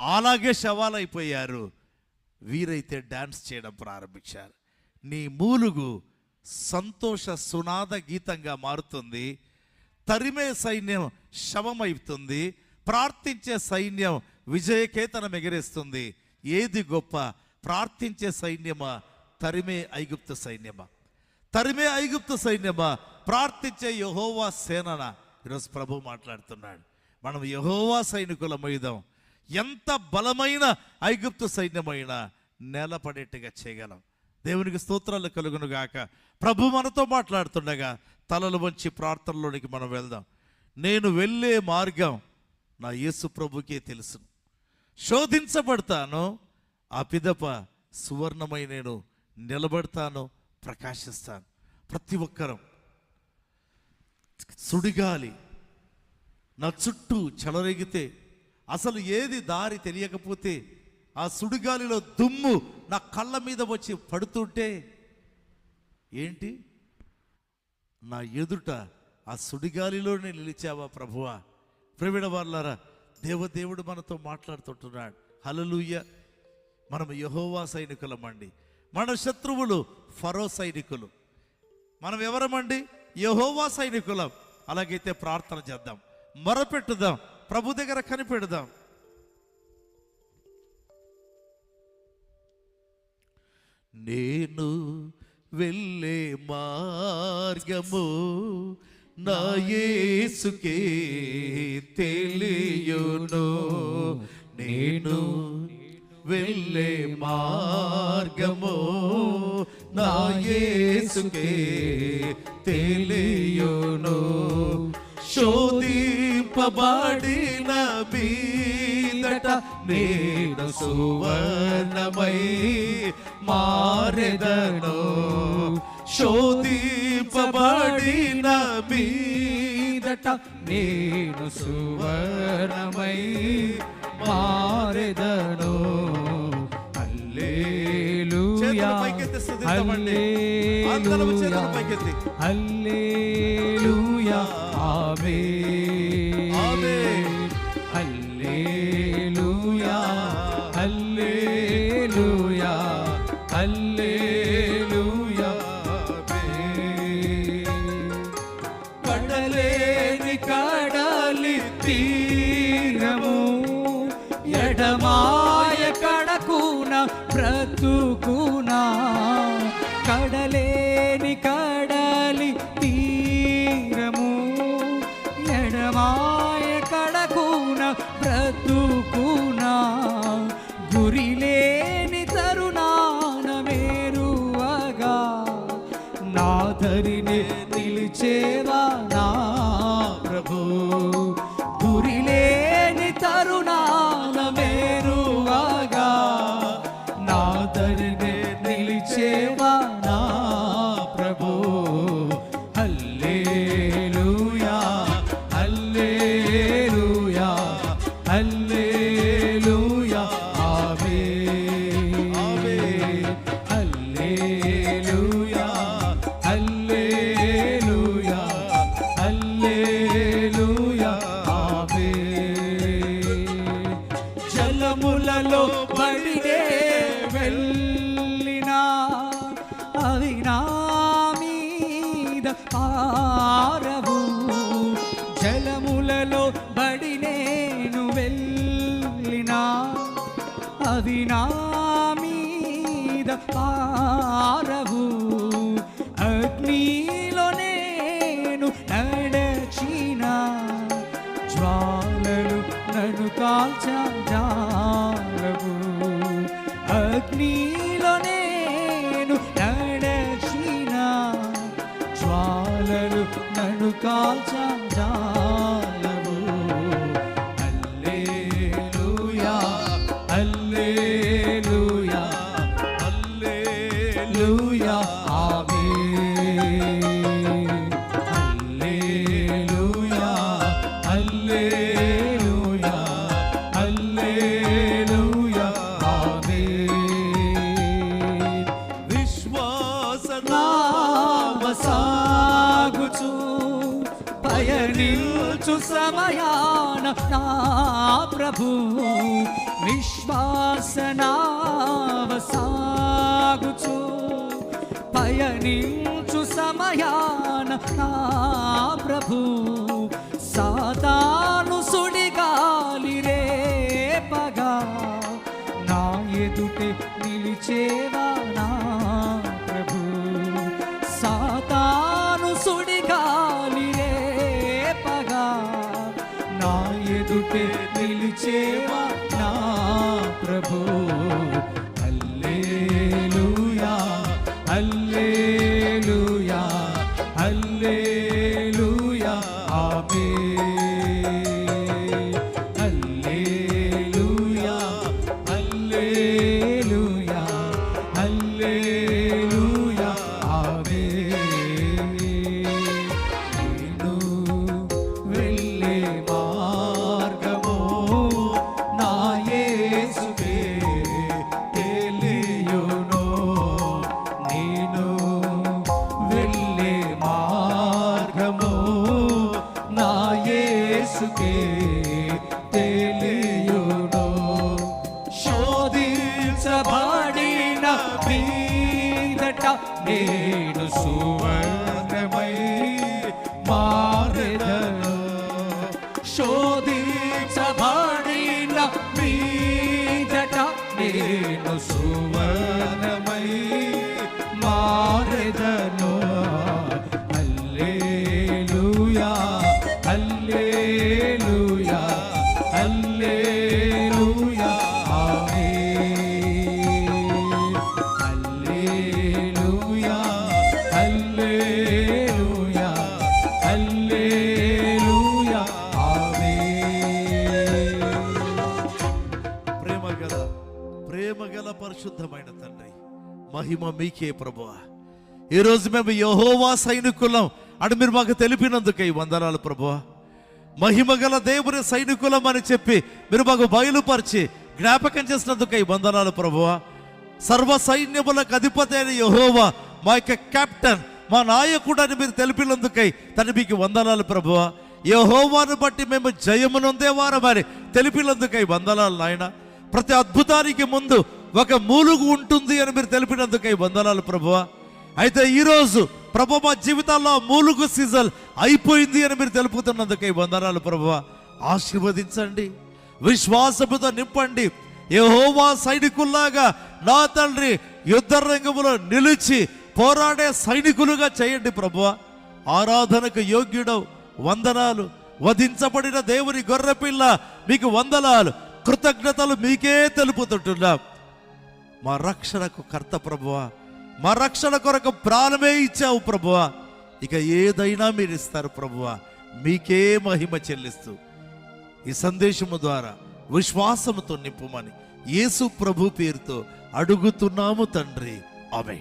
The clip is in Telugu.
అలాగే శవాలైపోయారు. వీరైతే డాన్స్ చేయడం ప్రారంభించారు. నీ మూలుగు సంతోష సునాద గీతంగా మారుతుంది. తరిమే సైన్యం శవమైతుంది. ప్రార్థించే సైన్యం విజయకేతనం ఎగరేస్తుంది. ఏది గొప్ప? ప్రార్థించే సైన్యమా? తరిమే ఐగుప్త సైన్యమా? తరిమే ఐగుప్త సైన్యమా? ప్రార్థించే యహోవా సేనన? ఈరోజు ప్రభు మాట్లాడుతున్నాడు. మనం యహోవా సైనికుల మైదాం ఎంత బలమైన ఐగుప్తు సైన్యమైనా నేలపడేట్టుగా చేయగలం. దేవునికి స్తోత్రాలు కలుగును గాక. ప్రభు మనతో మాట్లాడుతుండగా తలలు వంచి ప్రార్థనలోనికి మనం వెళ్దాం. నేను వెళ్ళే మార్గం నా యేసు ప్రభుకే తెలుసు. శోధించబడతాను ఆ పిదప సువర్ణమై నేను నిలబడతాను ప్రకాశిస్తాను. ప్రతి ఒక్కరం సుడిగాలి. నా చుట్టూ చెలరేగితే అసలు ఏది దారి తెలియకపోతే ఆ సుడిగాలిలో దుమ్ము నా కళ్ళ మీద వచ్చి పడుతుంటే ఏంటి? నా ఎదుట ఆ సుడిగాలిలోనే నిలిచావా ప్రభువా? ప్రవీణ వాళ్ళారా దేవదేవుడు మనతో మాట్లాడుతుంటున్నాడు. హలలుయ్య మనం యహోవా సైనికులమండి. మన శత్రువులు ఫరో సైనికులు. మనం ఎవరమండి యహోవా సైనికులం. అలాగైతే ప్రార్థన చేద్దాం. మొరపెట్టుదాం. ప్రభు దగ్గర కనిపెడదాం. నేను వెళ్ళే మార్గము నా యేసుకే తెలియను. నేను వెళ్ళే మార్గము నా యేసుకే తెలియును. శోధింపబడిన బీదట నేను సువర్ణమై మారెదను. శోధింపబడిన బీదట నేను సువర్ణమై మారెదను. ఆమేన్ ఆమేన్. కడలి ఎడమాయ కడకున బ్రతుకునా? కడలేని కడలి తీరము ఎడమాయ కడకున బ్రతుకునా? గురిలేని తరుణాన మేరువగా నాదరిని నిలిచేవా? అవి నా హల్లెలూయా సమయాన నా ప్రభు. విశ్వాసనావ సాగుచు పయనించు సమయాన నా ప్రభు. సాతాను సుడిగాలి రేపగా నా ఎదుటే నిలిచేవా నా ప్రభు? సాతాను సుడిగాలి రేపగా నా ఎదుటే నిలిచేవా నా ప్రభు? మీదట నేను సువర్ణమై మారెదను శోధించబడిన మీదట నేను సువర్ణమై పరిశుద్ధమైన తండ్రి మహిమ మీకే ప్రభువా. ఈరోజు మేము యహోవా సైనికులం అని మీరు మాకు తెలిపినందుకే వందనాలు ప్రభువా. మహిమ గల దేవుని సైనికులం అని చెప్పి మీరు మాకు బయలుపరిచి జ్ఞాపకం చేసినందుకై వందనాలు ప్రభువా. సర్వ సైన్యములకు అధిపతి అయిన యహోవా మా యొక్క కెప్టెన్ మా నాయకుడు అని మీరు తెలిపినందుకై తను మీకు వందనాలు ప్రభువా. యహోవాను బట్టి మేము జయమునొందేవారమని తెలిపినందుకై వందనాలు నాయన. ప్రతి అద్భుతానికి ముందు ఒక మూలుగు ఉంటుంది అని మీరు తెలిపినందుకై వందనాలు ప్రభువ. అయితే ఈరోజు ప్రభు మా జీవితాల్లో మూలుగు సీజన్ అయిపోయింది అని మీరు తెలుపుతున్నందుకై వందనాలు ప్రభువ. ఆశీర్వదించండి విశ్వాసముతో నింపండి. యహోవా సైనికుల్లాగా నా తండ్రి యుద్ధ రంగంలో నిలిచి పోరాడే సైనికులుగా చేయండి ప్రభువ. ఆరాధనకు యోగ్యుడవు వందనాలు. వధించబడిన దేవుని గొర్రెపిల్ల మీకు వందనాలు. కృతజ్ఞతలు మీకే తెలుపుతుంటున్నాం. మా రక్షణకు కర్త ప్రభువా. మా రక్షణ కొరకు ప్రాణమే ఇచ్చావు ప్రభువా. ఇక ఏదైనా మీరు ఇస్తారు ప్రభువా. మీకే మహిమ చెల్లిస్తూ ఈ సందేశము ద్వారా విశ్వాసముతో నింపుమని యేసు ప్రభు పేరుతో అడుగుతున్నాము తండ్రి. ఆమె